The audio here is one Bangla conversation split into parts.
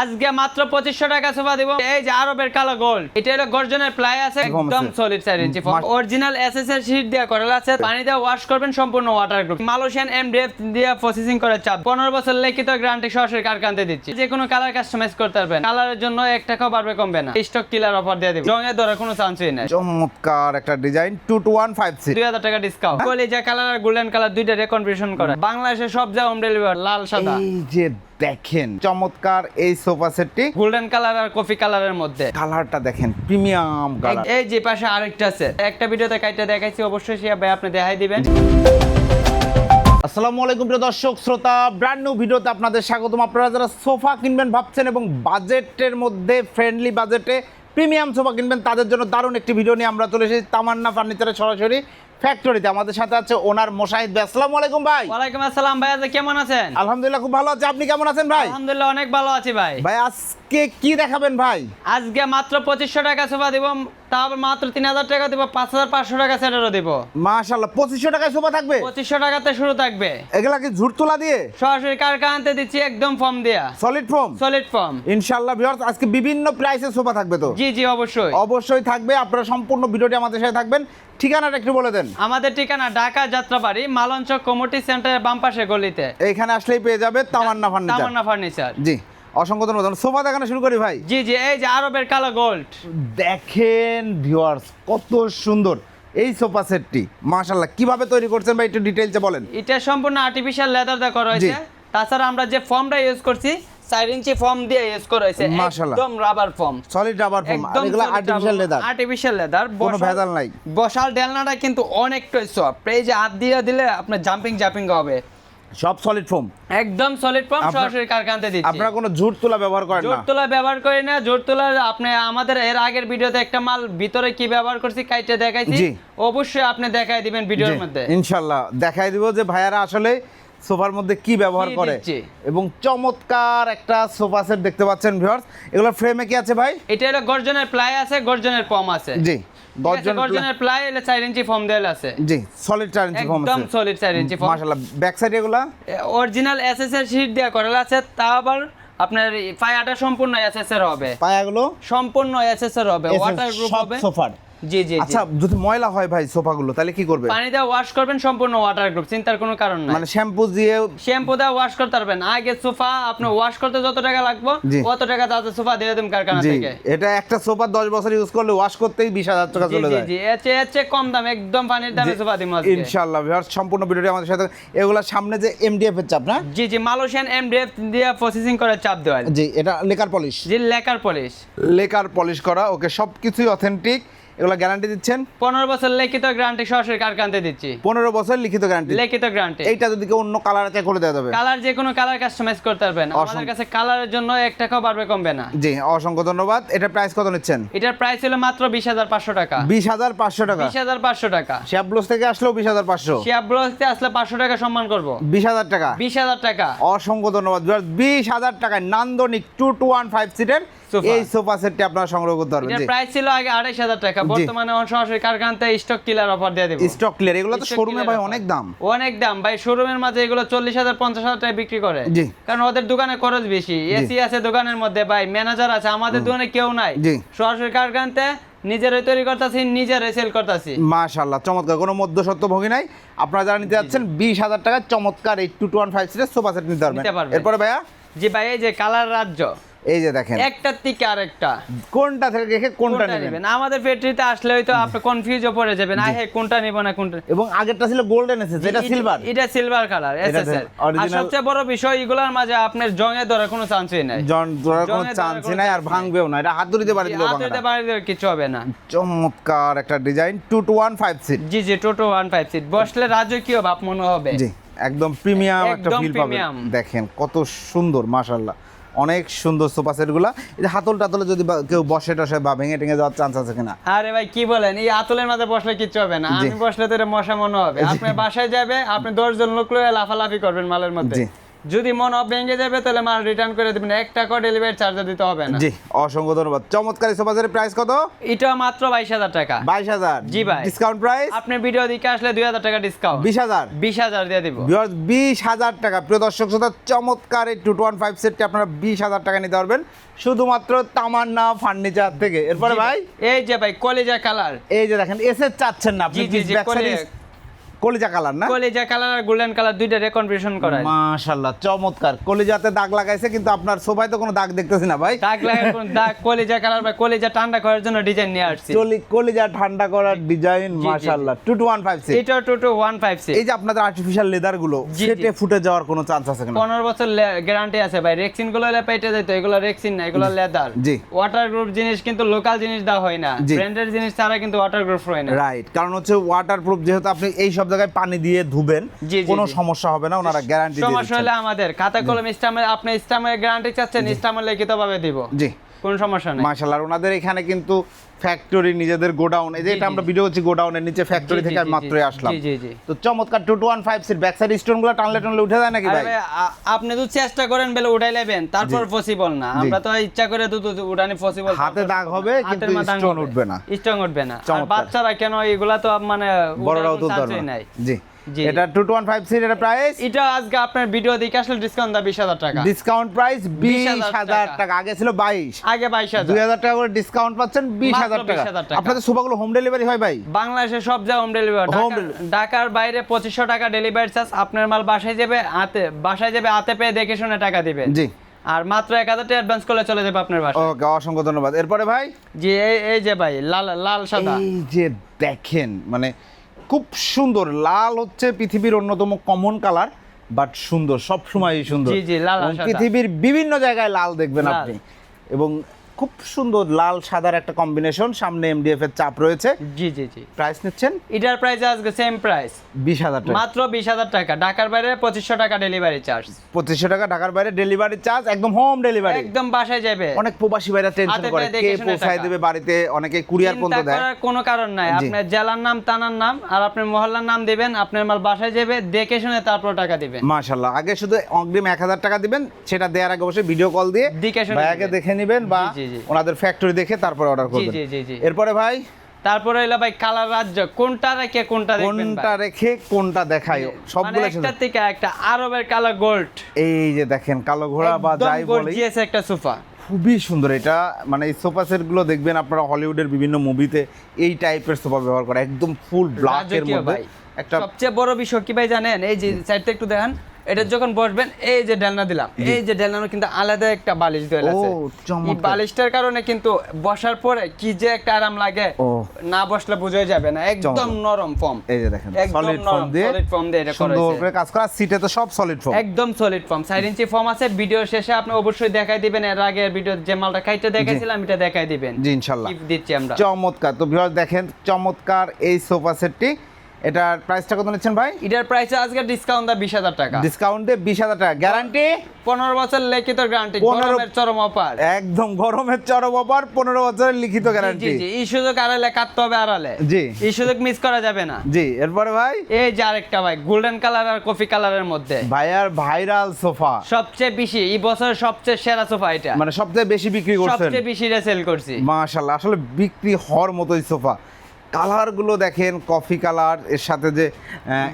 আজকে মাত্র পঁচিশশো টাকা সোফা দিব। এই যে আরবের কালো গোল্ড এটা হলো গর্জনের প্লাই আছে একদম সলিড চার ইঞ্চি অরিজিনাল এসএস এর শীট দেওয়া করা আছে পানি দিয়ে ওয়াশ করবেন সম্পূর্ণ ওয়াটার গ্রুপ মালয়েশিয়ান এমডিএফ দিয়ে প্রসেসিং করে চাপ। পনেরো বছর লিখিত গ্যারান্টি সরাসরি কারখানতে দিচ্ছি? যে কোনো কালার কাস্টমাইজ করতে পারবেন। কালারের জন্য এক টাকাও বাড়বে কমবে না। স্টক কিলার অফার দিয়ে দিব। রঙের ধরার কোনো চান্সই নাই। চমৎকার একটা design two two one five six দুই হাজার টাকা ডিসকাউন্ট কলিজা কালার আর গোল্ডেন কালার দুইটা রেকনভার্সন করে। বাংলাদেশে সব যা হোম ডেলিভারি লাল সাদা। এই যে দেখেন চমৎকার এই সোফা সেটটি গোল্ডেন কালার আর কফি কালারের মধ্যে। কালারটা দেখেন প্রিমিয়াম কালার এই যে পাশে আরেকটা আছে। একটা ভিডিওতে কাইটা দেখাইছি অবশ্যই সে ভাই আপনি দেখাই দিবেন। আসসালামু আলাইকুম প্রিয় দর্শক শ্রোতা ব্র্যান্ড নিউ ভিডিওতে আপনাদের স্বাগতম। আপনারা যারা সোফা কিনবেন ভাবছেন এবং বাজেটের মধ্যে ফ্রেন্ডলি বাজেটে প্রিমিয়াম সোফা কিনবেন তাদের জন্য দারুণ একটি ভিডিও নিয়ে আমরা চলে এসেছি। তামান্না ফার্নিচারের সরাসরি। ফ্যাক্টরিতে আমাদের সাথে আছে ওনার মোশাহিদ ভাই। আসসালামু আলাইকুম ভাই। ওয়ালাইকুম আসসালাম ভাই আজকে কেমন আছেন? আলহামদুলিল্লাহ খুব ভালো আছে। আপনি কেমন আছেন ভাই? আলহামদুলিল্লাহ অনেক ভালো আছি ভাই। ভাই আজকে কি দেখাবেন ভাই? আজকে মাত্র পঁচিশশো টাকা সোফা দিব তারপর মাত্র তিন হাজার টাকা দিব পাঁচ হাজার পাঁচশো টাকা সেটারও দিব। মাশাল্লাহ পঁচিশশো টাকায় সোফা থাকবে? পঁচিশশো টাকাতে শুরু থাকবে। এগুলা কি ঝুট তোলা দিয়ে? সরাসরি কারখানাতে দিচ্ছি একদম ফর্ম দেয়া। সলিড ফোম সলিড ফর্ম ইনশাল্লাহ ভিউয়ার্স আজকে বিভিন্ন প্রাইসের সোফা থাকবে তো? জি জি অবশ্যই। অবশ্যই থাকবে। আপনারা সম্পূর্ণ ভিডিওটি আমাদের সাথে থাকবেন। ঠিকানাটা একটু বলে দেন। আমাদের ঠিকানা ঢাকা যাত্রাবাড়ি মালঞ্চক কমিটি সেন্টারের বাম পাশে গলিতে। এখানে আসলেই পেয়ে যাবে তামান্না ফার্নিচার তামান্না ফার্নিচার জি অসংখ্য ধন্যবাদ। সোফা দেখানো শুরু করি ভাই। জি জি এই যে আরবের কালো গোল্ড দেখেন ভিউয়ার্স কত সুন্দর এই সোফা সেটটি। মাশাল্লাহ কীভাবে তৈরি করছেন ভাই একটু ডিটেইলসে বলেন। এটা সম্পূর্ণ আর্টিফিশিয়াল লেদার দিয়ে করা হয়েছে। তাছাড়া আমরা যে ফর্মটা ইউজ করছি চার ইঞ্চি ফর্ম দিয়ে ইউজ করা হয়েছে একদম রাবার ফর্ম সলিড রাবার এগুলো আর্টিফিশিয়াল লেদার আর্টিফিশিয়াল লেদার কোনো ভেজাল নাই। বসাল ডেলনাটা কিন্তু অনেকটাই সফট এই যে হাত দিয়ে দিলে আপনার জাম্পিং জাম্পিং হবে। সব সলিড ফোম একদম সলিড ফর্ম সরাসরি কারখানাতে দিচ্ছি। আপনারা কোনো ঝুট তোলা ব্যবহার করেন না। তোলা ব্যবহার করি না। জোর তোলা আপনি আমাদের এর আগের ভিডিওতে একটা মাল ভিতরে কি ব্যবহার করছি কাইটে দেখাইছি। অবশ্যই আপনি দেখাই দিবেন ভিডিওর মধ্যে। ইনশাল্লাহ দেখাই দিব যে ভাইয়ারা আসলে সোফার মধ্যে কি ব্যবহার করে? এবং চমৎকার একটা সোফা সেট দেখতে পাচ্ছেন ভিউয়ার্স এগুলো ফ্রেমে কি আছে ভাই? এটা হলো গর্জনের প্লাই আছে গর্জনের পম আছে। জি গর্জন গর্জন গর্জনের প্লাই। হলো চার ইঞ্চি ফর্ম দেওয়া আছে। জি সলিড চার ইঞ্চি ফর্ম একদম সলিড চার ইঞ্চি ফর্ম মাশাআল্লাহ ব্যাক সাইড এগুলা? অরিজিনাল এসএস এর শীট দেওয়া করা আছে তা আবার আপনার পায়াটা সম্পূর্ণ এসএস এর হবে। পায়াগুলো? সম্পূর্ণ এসএস এর হবে ওয়াটার প্রুফ হবে। সোফার। জি জি জি। আচ্ছা যদি ময়লা হয় ভাই সোফাগুলো তাহলে কি করবে? পানি দিয়ে ওয়াশ করবেন সম্পূর্ণ ওয়াটার গ্রুপ চিন্তার কোনো কারণ নাই। মানে শ্যাম্পু দিয়ে শ্যাম্পু দিয়ে ওয়াশ করতে পারবেন। আগে সোফা আপনি ওয়াশ করতে যত টাকা লাগবে জি। কত টাকা তাতে সোফা দিয়ে দেবেন কারখানা থেকে। এটা একটা সোফা দশ বছর ইউজ করলে ওয়াশ করতেই বিশ হাজার টাকা চলে যায়। জি। চেয়ে এর চেয়ে কম দাম একদম পানির দামে সোফা আজকে। ইনশাআল্লাহ ভিউয়ার্স সম্পূর্ণ ভিডিওটি আমাদের সাথে এগুলা সামনে যে এমডিএফ এর চাপ না? জি জি মালয়েশিয়ান এমডিএফ দিয়ে প্রসেসিং করে চাপ দেওয়া। জি এটা লেকার পলিশ জি লেকার পলিশ লেকার পলিশ করা ওকে সব কিছুই অথেন্টিক এগুলো গ্যারান্টি দিচ্ছেন? পনেরো বছর লিখিত গ্যারান্টি সরাসরি কারখানাতে দিচ্ছি? পনেরো বছর লিখিত গ্যারান্টি লিখিত গ্যারান্টি এইটা যদি কেউ অন্য কালার আছে করে দেওয়া যাবে কালার যে কোনো কালার কাস্টমাইজ করতে পারবেন। আমাদের কাছে কালারের জন্য এক টাকাও বাড়বে কমবে না। জি অসংখ্য ধন্যবাদ। এটা প্রাইস কত নিচ্ছেন? এটার প্রাইস ছিল মাত্র বিশ হাজার পাঁচশো টাকা। বিশ হাজার পাঁচশো টাকা। বিশ হাজার পাঁচশো টাকা। শ্যাবলোস থেকে আসলেও বিশ হাজার পাঁচশো। শিয়া ব্লগতে আসলে পাঁচশো টাকা সম্মান করব। বিশ হাজার টাকা। বিশ হাজার টাকা। অসংখ্য ধন্যবাদ। বিশ হাজার টাকায় নান্দনিক টু টু ওয়ান ফাইভ সিটের। এই সোফা সেটটি আপনারা সংগ্রহ করতে পারবেন এটার জি। প্রাইস ছিল আগে আড়াইশ হাজার টাকা। বর্তমানে সরাসরি কারখানাতে স্টক কিলার অফার দিয়ে দেবো। স্টক ক্লিয়ার এগুলো তো শোরুমে ভাই অনেক দাম। অনেক দাম। ভাই শোরুমের মাঝে এগুলো চল্লিশ হাজার পঞ্চাশ হাজার টাকা বিক্রি করে। জি। কারণ ওদের দোকানে খরচ বেশি। এসি আছে দোকানের মধ্যে ভাই ম্যানেজার আছে। আমাদের দোকানে কেউ নাই। জি। সরাসরি কারখানাতে নিজেরাই তৈরি করতেছি নিজেরাই সেল করতেছি। মাশাল্লাহ চমৎকার। কোনো মধ্যসত্ত্ব ভোগী নাই। আপনারা যারা নিতে যাচ্ছেন বিশ হাজার টাকার চমৎকার এই টু টু ওয়ান ফাইভ সিটের সোফা সেট নিতে পারবেন। এরপরে ভাইয়া? জি ভাই এই যে কালার রাজ্য। এই যে দেখেন। একটার থেকে আরেকটা। কোনটা থেকে রেখে কোনটা নেবেন? আমাদের ফ্যাক্টরিতে আসলে হয়তো আপনি কনফিউজও পড়ে যাবেন। আহে কোনটা নিব না কোনটা? এবং আগেরটা ছিল গোল্ডেন এসেছে এটা সিলভার এটা সিলভার কালার এসএস আর সবচেয়ে বড় বিষয় এগুলোর মাঝে আপনার ধরার কোনো চান্সই নাই। জন ধরার কোনো চান্সই নাই আর ভাঙবেও না। এটা দিলেও হাতে না। বাড়ি দেওয়ার কিছু হবে না। চমৎকার একটা design two two one five seat জি জি টোটো ওয়ান ফাইভ সিট বসলে রাজকীয় ভাব মনে হবে। জি একদম প্রিমিয়াম একটা ফিল পাবেন। দেখেন কত সুন্দর মাশাল্লাহ অনেক সুন্দর সোফা সেটগুলা এই হাতল টাতলে যদি কেউ বসে টসে বা ভেঙে টেঙে যাওয়ার চান্স আছে কিনা? আরে ভাই কি বলেন? এই আতলের মাঝে বসলে কিচ্ছু হবে না। আমি বসলে তো মশা মনে হবে। আপনি বাসায় যাবে আপনি দশজন লোক লয়ে লাফালাফি করবেন মালের মধ্যে। যদি মনে ভেঙে যাবে তাহলে মাল রিটার্ন করে দেবেন। এক টাকা ডেলিভারি চার্জ দিতে হবে না। জি অসংখ্য ধন্যবাদ। চমৎকার সোফা সেটের প্রাইস কত? এটা মাত্র বাইশ হাজার টাকা। বাইশ হাজার। জি ভাই। ডিসকাউন্ট প্রাইস আপনি ভিডিও দিকে আসলে দুই হাজার টাকা ডিসকাউন্ট বিশ হাজার। বিশ হাজার দিয়ে দিব। বিশ হাজার টাকা। প্রিয় দর্শক শ্রোতা চমৎকার এই টু ওয়ান ফাইভ সেটটি আপনারা বিশ হাজার টাকা নিতে পারবেন। শুধুমাত্র তামান্না ফার্নিচার থেকে। এরপরে ভাই। এই যে ভাই কলিজা কালার এই যে দেখেন এসে চাচ্ছেন না। আপনি কলিজা কালার না? কলিজা কালার আর গোল্ডেন কালার দুইটা রেকনভার্সন করা মাশাল্লাহ চমৎকার। কলিজাতে দাগ লাগাইছে কিন্তু আপনার সোফায় তো কোনো দাগ দেখতেছি না ভাই। দাগ লাগার কোন দাগ কলিজা কালার বা কলিজা ঠান্ডা করার জন্য ডিজাইন নিয়ে আসছি। চলি কলিজা ঠান্ডা করার ডিজাইন ফাইভ সিক্স এটা two two one five six এই যে আপনাদের আর্টিফিশিয়াল লেদারগুলো। সেটে ফুটে যাওয়ার কোনো চান্স আছে কিনা? পনেরো বছর গ্যারান্টি আছে ভাই। রেক্সিনগুলো হলে পেটে যেত এগুলো রেক্সিন না এগুলো লেদার জি। ওয়াটার গ্রুপ জিনিস কিন্তু লোকাল জিনিস দেওয়া হয় না। ব্র্যান্ডের জিনিস ছাড়া কিন্তু ওয়াটার গ্রুপ হয় না। রাইট কারণ হচ্ছে ওয়াটার প্রুফ যেহেতু আপনি এই সব জায়গায় পানি দিয়ে ধুবেন কোনো সমস্যা হবে না ওনারা গ্যারান্টি সমস্যা হলে আমাদের। খাতা কলম ইস্তামে আপনি ইস্টামের গ্যারান্টি চাচ্ছেন ইস্তামে লিখিতভাবে দিব। জি। কোন সমস্যা নেই। মাশাআল্লাহ ওনাদের এখানে কিন্তু ফ্যাক্টরি নিজেদের গোডাউন এই যে এটা আমরা ভিডিও করছি গোডাউনের নিচে ফ্যাক্টরি থেকে আমি মাত্রই আসলাম। জি, জি। তো চমৎকার two two one five seat back side স্টোনগুলো টানলে টানলে উঠে যায় নাকি ভাই? আপনি তো চেষ্টা করেন বেলে উঠাই নেবেন তারপর পসিবল না। আমরা তো ইচ্ছা করে তো উঠানি পসিবল হাতে দাগ হবে কিন্তু স্টোন উঠবে না। স্ট্রং উঠবে না। আর বাচ্চারা কেন এগুলা তো মানে বড়রাও তো না। নাই। জি। এটা two two one five seat এটা প্রাইস এটা আজকে আপনার ভিডিও দেখে আসলে ডিসকাউন্ট দা বিশ হাজার টাকা। ডিসকাউন্ট প্রাইস 20,000 টাকা। আগে ছিল বাইশ। আগে বাইশ হাজার। দুই হাজার টাকা করে ডিসকাউন্ট পাচ্ছেন বিশ মাত্র হাজার টাকা। 20,000 টাকা। আপনাদের সোফাগুলো হোম ডেলিভারি হয় ভাই? বাংলাদেশে সব জায়গায় হোম ডেলিভারি ঢাকার বাইরে পঁচিশশো টাকা ডেলিভারি চার্জ আপনার মাল বাসায় যাবে হাতে বাসায় যাবে হাতে পেয়ে দেখে শুনে টাকা দিবেন জি। আর মাত্র এক হাজার টাকা অ্যাডভান্স করলে চলে যাবে আপনার বাসায়। ওকে অসংখ্য ধন্যবাদ। এরপরে ভাই? জি এই এই যে ভাই লাল লাল সাদা। এই যে দেখেন মানে খুব সুন্দর। লাল হচ্ছে পৃথিবীর অন্যতম কমন কালার বাট সুন্দর সবসময়ই সুন্দর। পৃথিবীর বিভিন্ন জায়গায় লাল দেখবেন আপনি। এবং খুব সুন্দর লাল সাদার একটা কম্বিনেশন সামনে এমডিএফ এর চাপ রয়েছে। জি জি জি। প্রাইস নিচ্ছেন? এটার প্রাইস আজকে সেম প্রাইস বিশ হাজার টাকা। মাত্র বিশ হাজার টাকা। ঢাকার বাইরে পঁচিশশো টাকা ডেলিভারি চার্জ পঁচিশশো টাকা ঢাকার বাইরে ডেলিভারি চার্জ একদম হোম ডেলিভারি একদম বাসায় যাবে। অনেক প্রবাসী ভাইরা টেনশন করে কে পৌঁছায় দেবে বাড়িতে অনেকে কুরিয়ার পর্যন্ত দেয়। করার কোনো কারণ নাই। আপনার জেলার নাম তানার নাম আর আপনার মহল্লার নাম দিবেন আপনার মাল বাসায় যাবে দেখে শুনে তারপর টাকা দিবেন। মাশাল্লাহ আগে শুধু অগ্রিম এক হাজার টাকা দিবেন সেটা দেওয়ার আগে অবশ্যই ভিডিও কল দিয়ে ভাইয়াকে দেখে নেবেন বা। ওনাদের ফ্যাক্টরি দেখে তারপরে অর্ডার করবেন। জি, জি, জি। এরপরে ভাই? তারপরে হইল ভাই কালার রাজ্য কোনটা রেখে কোনটা দেখবেন কোনটা রেখে কোনটা দেখাই? সবগুলো মানে একটা থেকে একটা আরবের কালার গোল্ড এই যে দেখেন কালো ঘোড়া বা যাই বলি। গর্জিয়াস একটা সোফা। খুবই সুন্দর এটা। মানে এই সোফা সেটগুলো দেখবেন আপনারা হলিউডের বিভিন্ন মুভিতে এই টাইপের সোফা ব্যবহার করে। একদম ফুল ব্ল্যাকের রাজকীয় মধ্যে একটা সবচেয়ে বড় বিষয় কি ভাই জানেন? এই যে সাইডটা একটু দেখান। এটা যখন বসবেন এই যে ডেলনা দিলাম এই যে ডেলনানো কিন্তু আলাদা একটা বালিশ দেওয়া আছে। এই বালিশটার কারণে কিন্তু বসার পরে কি যে একটা আরাম লাগে না বসলে বোঝাই যাবে না। একদম নরম ফর্ম। এই যে দেখেন সলিড ফর্ম দিয়ে solid form দিয়ে এটা করা সুন্দর করে কাজ করা সিটে তো সব সলিড ফর্ম একদম সলিড ফর্ম চার ইঞ্চি ফর্ম আছে ভিডিও শেষে আপনি অবশ্যই দেখাই দিবেন। এর আগে ভিডিও যে মালটা খাইতে দেখাইছিলাম এটা দেখাই দিবেন। জি ইনশাল্লাহ। Gift দিচ্ছি আমরা। চমৎকার। তো ভিউয়ার দেখেন চমৎকার এই সোফা সেটটি এটার প্রাইসটা কত নিচ্ছেন ভাই? এটার প্রাইস আজকে ডিসকাউন্ট দা বিশ হাজার টাকা। ডিসকাউন্ট দিয়ে বিশ হাজার টাকা। গ্যারান্টি পনেরো বছর লিখিত গ্যারান্টি গরমের চরম অফার। একদম গরমের চরম অফার পনেরো বছরের লিখিত গ্যারান্টি জি এই সুযোগ আড়ালে কাটতে হবে আড়ালে। জি। এই সুযোগ মিস করা যাবে না। জি এরপরে ভাই? এই যে আরেকটা ভাই গোল্ডেন কালার আর কফি কালারের মধ্যে। ভাই আর ভাইরাল সোফা সবচেয়ে বেশি এই বছর সবচেয়ে সেরা সোফা এটা। মানে সবচেয়ে বেশি বিক্রি করছেন। সবচেয়ে বেশি সেল করছি। মাশাল্লাহ আসলে বিক্রি হওয়ার মতোই সোফা কালারগুলো দেখেন কফি কালারের সাথে যে।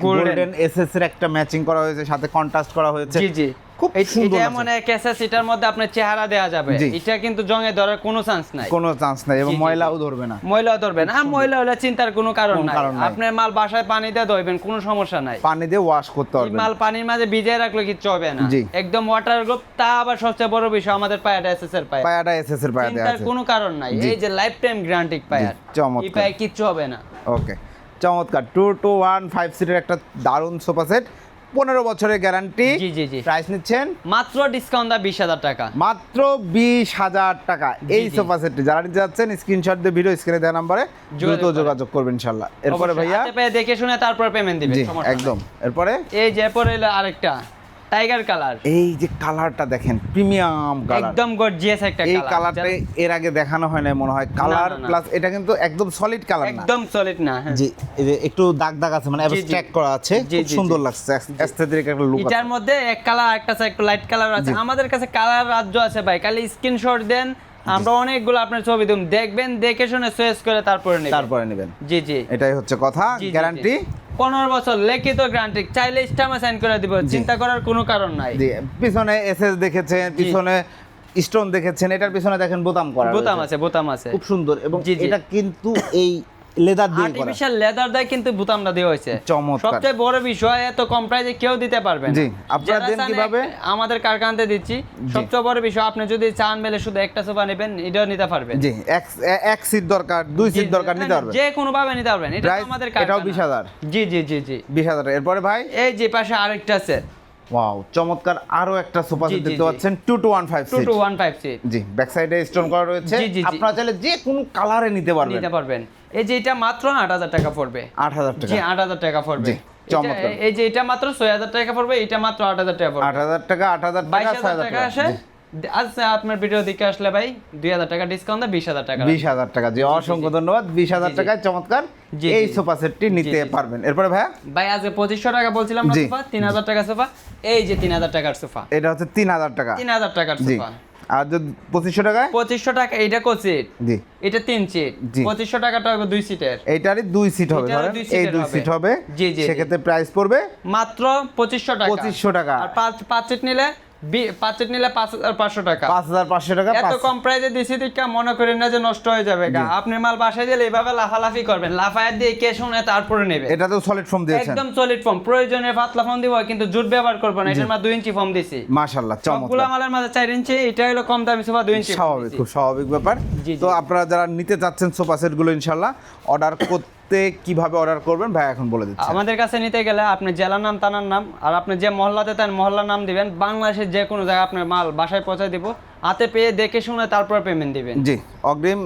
গোল্ডেন এসএস এর একটা ম্যাচিং করা হয়েছে সাথে কন্ট্রাস্ট করা হয়েছে জি জি খুব সুন্দর। এমন এক এসএস এটার মধ্যে আপনার চেহারা দেওয়া যাবে। এটা কিন্তু জঙে ধরার কোনো চান্স নাই। কোনো চান্স নাই এবং ময়লাও ধরবে না। ময়লা ধরবেন আর ময়লা হলে চিন্তার কোনো কারণ নাই। আপনার মাল বাসায় পানি দিয়ে ধরবেন কোনো সমস্যা নাই। পানি দিয়ে ওয়াশ করতে পারবেন। মাল পানির মাঝে ভিজিয়ে রাখলে কিচ্ছু হবে না। একদম ওয়াটার গ্রুপ তা আবার সবচেয়ে বড় বিষয় আমাদের পায়াটা এসএস এর পায়া। পায়াটা এসএস এর পায়া চিন্তার কোনো কারণ নাই। এই যে লাইফ টাইম গ্যারান্টি পায়ার চমৎকার। এই পায়ে কিচ্ছু হবে না। ওকে চমৎকার। টু টু ওয়ান ফাইভ সিটের একটা দারুণ সোফা সেট পনেরো বছরের গ্যারান্টি জি জি জি। প্রাইস নিচ্ছেন? মাত্র ডিসকাউন্ট দা বিশ হাজার টাকা। মাত্র বিশ হাজার টাকা। এই। সোফা সেটটি যারা নিতে যাচ্ছেন স্ক্রিনশট দিয়ে ভিডিও স্ক্রিনে দেওয়া নাম্বারে দ্রুত যোগাযোগ করবেন ইনশাল্লাহ। এরপরে ভাইয়া? দেখে শুনে তারপর পেমেন্ট দিবেন। একদম। এরপরে? এই যে পরে এলো আরেকটা। Tiger colour. এই যে কালারটা দেখেন প্রিমিয়াম কালার। একদম গর্জিয়াস একটা এই কালারটা এর আগে দেখানো হয় না মনে হয়। কালার। প্লাস এটা কিন্তু একদম সলিড কালার না। একদম সলিড না হ্যাঁ। জি একটু দাগ দাগ আছে মানে। অ্যাবস্ট্রাক্ট করা আছে। খুব সুন্দর লাগছে একটা লুক এটার মধ্যে এক কালার একটা আছে একটু লাইট কালার আছে। আমাদের কাছে কালার রাজ্য আছে ভাই খালি স্ক্রিনশট দেন আমরা অনেকগুলো আপনার ছবি দেখবেন দেখে শুনে চয়েস করে তারপরে নেবেন। তারপরে নেবেন। জি জি। এটাই হচ্ছে কথা। গ্যারান্টি পনেরো বছর লিখিত গ্রান্টিক চাইলে স্টামে সাইন করে দিব চিন্তা করার কোনো কারণ নাই। পিছনে এসএস দেখেছেন পিছনে স্টোন দেখেছেন এটার পিছনে দেখেন বোতাম করা বোতাম আছে বোতাম আছে। খুব সুন্দর এবং। এটা কিন্তু এই লেদার দিয়ে করা। আর্টিফিশিয়াল লেদার দিয়ে কিন্তু বোতামটা দেওয়া হয়েছে। চমৎকার। সবচেয়ে বড় বিষয় এত কম প্রাইসে কেউ দিতে পারবে না। জি, আপনারা দেন কীভাবে? আমাদের কারখানাতে দিচ্ছি। সবচেয়ে বড় বিষয় আপনি যদি চান মেলে শুধু একটা সোফা নেবেন এটাও নিতে পারবেন। জি এক এক সিট দরকার দুই সিট দরকার নিতে পারবেন। যে কোনো ভাবে নিতে পারবেন এটা আমাদের এটাও 20,000 জি জি জি জি। বিশ হাজার এরপরে ভাই? এই যে পাশে আরেকটা আছে। ওয়াও চমৎকার আরও একটা সোফা সেট দেখতে জি। পাচ্ছেন সিট জি ব্যাক সাইডে স্টোন করা রয়েছে। জি, জি, জি। আপনারা চাইলে যে কোনো কালারে নিতে পারবেন। নিতে পারবেন। এই যে এটা মাত্র আট হাজার টাকা পড়বে। আট হাজার জি টাকা আট হাজার টাকা পড়বে। চমৎকার। এই যে এটা মাত্র ছয় হাজার টাকা পড়বে এটা মাত্র আট হাজার টাকা পড়বে। আট হাজার টাকা আট হাজার বাইশ টাকা ছয় হাজার হাজার টাকা টাকা। আসে। আচ্ছা আপনার ভিডিও দিকে আসলে ভাই দুই হাজার টাকা ডিসকাউন্ট দেয় বিশ হাজার টাকা। বিশ হাজার টাকা। জি অসংখ্য ধন্যবাদ। বিশ হাজার জি, জি। টাকায় চমৎকার। জি, এই জি। সোফা সেটটি নিতে জি, জি। পারবেন। এরপরে ভাইয়া? ভাই আজকে পঁচিশশো টাকা বলছিলাম জি। তিন হাজার টাকা সোফা? এই যে তিন হাজার টাকার সোফা। এটা হচ্ছে তিন হাজার টাকা। তিন হাজার টাকার সোফা। আর যদি পঁচিশশো টাকায়? পঁচিশশো টাকা এইটা কোচিট জি। এটা তিন সিট। পঁচিশশো টাকাটা হবে দুই সিটের এটারই দুই সিট হবে ধরেন এই দুই সিট হবে। জি, জি, জি। সেক্ষেত্রে প্রাইস পড়বে মাত্র পঁচিশশো টাকা। পঁচিশশো টাকা। আর পাঁচ পাঁচ সিট নিলে সিট নিলে পাঁচ হাজার পাঁচশো টাকা। পাঁচ হাজার পাঁচশো টাকা এত কম দিছি মনে করেন না যে নষ্ট হয়ে যাবে গা। আপনি মাল বাসায় দিলে এইভাবে লাফালাফি করবেন। লাফায় দিয়ে কে শুনে তারপরে নেবে। এটা তো সলিড ফোম দিয়েছেন। একদম সলিড ফর্ম প্রয়োজনে পাতলা ফর্ম দিব কিন্তু জুট ব্যবহার করব না। এটার মাঝে দুই ইঞ্চি ফর্ম দিছি। মাশাল্লাহ সবগুলো মালের মাঝে চার ইঞ্চি এটা হলো কম দামি সোফা দুই ইঞ্চি স্বাভাবিক খুব স্বাভাবিক ব্যাপার। তো আপনারা যারা নিতে চাচ্ছেন সোফা সেটগুলো ইনশাল্লাহ অর্ডার করতে কীভাবে অর্ডার করবেন? ভাই এখন বলে দিচ্ছি আমাদের কাছে নিতে গেলে আপনি জেলার নাম থানার নাম আর আপনি যে মহল্লাতে তার মহল্লার নাম দিবেন। বাংলাদেশের যে কোনো জায়গায় আপনার মাল বাসায় পৌঁছে দিব। হাতে পেয়ে দেখে শুনে তারপর পেমেন্ট দিবেন। জি অগ্রিম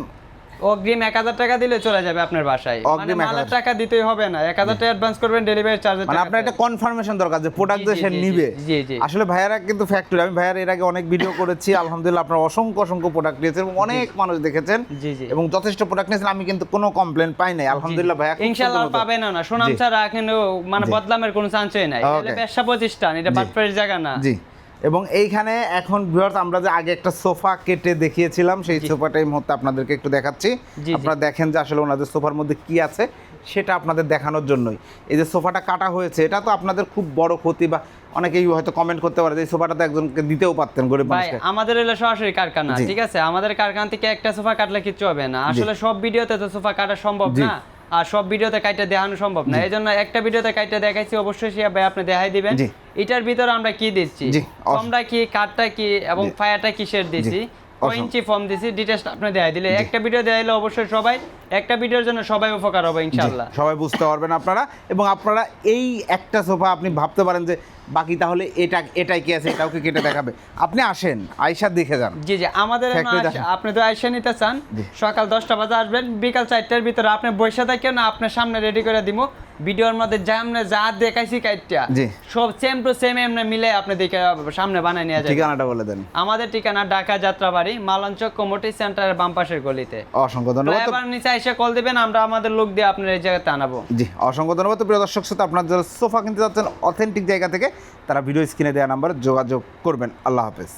অগ্রিম এক হাজার টাকা দিলে চলে যাবে আপনার বাসায়। মানে অগ্রিম মালের 1000 টাকা দিতেই হবে না। এক হাজার টাকা অ্যাডভান্স করবেন ডেলিভারি চার্জের মানে আপনার একটা কনফার্মেশন দরকার যে প্রোডাক্ট জি, সে নিবে। জি, জি। আসলে ভাইয়ারা কিন্তু ফ্যাক্টরি আমি ভাইয়ার এর আগে অনেক ভিডিও করেছি আলহামদুলিল্লাহ আপনারা অসংখ্য অসংখ্য প্রোডাক্ট নিয়েছেন এবং অনেক মানুষ দেখেছেন জি, জি। এবং যথেষ্ট প্রোডাক্ট নিয়েছেন আমি কিন্তু কোনো কমপ্লেন পাই নাই। আলহামদুলিল্লাহ ভাইয়া সুন্দর পাবেন না সুনাম ছাড়া কিন্তু মানে বদলামের কোনো চান্সই নাই। এটা ব্যবসা প্রতিষ্ঠান এটা। বাটপাড়ির জায়গা না। জি। এবং এইখানে এখন ভিউয়ার্স আমরা যে আগে একটা সোফা কেটে দেখিয়েছিলাম সেই সোফাটা এই মুহূর্তে আপনাদেরকে একটু দেখাচ্ছি। আপনারা দেখেন যে আসলে ওনাদের সোফার মধ্যে কি আছে সেটা আপনাদের দেখানোর জন্যই। এই যে সোফাটা কাটা হয়েছে এটা তো আপনাদের খুব বড় ক্ষতি বা অনেকেই হয়তো কমেন্ট করতে পারে যে এই সোফাটা তো একজনকে দিতেও পারতেন গরিব মানুষকে। আমাদের হলো সরাসরি কারখানা ঠিক আছে? আমাদের কারখানা থেকে একটা সোফা কাটলে কিচ্ছু হবে না। আসলে সব ভিডিওতে তো সোফা কাটা সম্ভব না। আর সব ভিডিওতে কাইটা দেখানো সম্ভব না। এই জন্য একটা ভিডিওতে কাইটা দেখাইছি অবশ্যই সে ভাই আপনি দেখাই দিবেন। এটার ভিতরে আমরা কি দিচ্ছি? আমরা ফর্মটা কি কাঠটা কি এবং। ফায়ারটা কিসের দিছি কয় ইঞ্চি ফর্ম দিছি ডিটেলস আপনি দেখাই দিলে। একটা ভিডিও দেখাইলে অবশ্যই সবাই একটা ভিডিওর জন্য সবাই উপকার হবে ইনশাআল্লাহ। সবাই বুঝতে পারবেন আপনারা। এবং আপনারা এই একটা সোফা আপনি ভাবতে পারেন যে বাকি তাহলে এটা এটাই কি আছে এটাও কি কেটে দেখাবে? আপনি আসেন আয়সা দেখে যান। জি জি আমাদের। আপনি তো আইসা নিতে চান সকাল দশটা বাজে আসবেন বিকাল চারটার ভিতরে আপনি বসে থাকেন না আপনার সামনে রেডি করে দিব ভিডিওর মধ্যে যা আমরা যা দেখাইছি কাইটটা। সব সেম টু সেম এমনি মিলে আপনি দেখে সামনে বানায় নিয়ে যাবেন। ঠিকানাটা বলে দেন। আমাদের ঠিকানা ঢাকা যাত্রাবাড়ি মালঞ্চক কমিটি সেন্টারের বাম পাশের গলিতে। অসংখ্য ধন্যবাদ। ফ্লাইওভার নিচে এসে কল দিবেন আমরা আমাদের লোক দিয়ে আপনার এই জায়গাতে আনাবো। জি অসংখ্য ধন্যবাদ। প্রিয় দর্শক শ্রোতা আপনার যারা সোফা কিনতে যাচ্ছেন অথেন্টিক জায়গা থেকে তারা ভিডিও স্ক্রিনে দেওয়া নাম্বারে যোগাযোগ করবেন। আল্লাহ হাফেজ।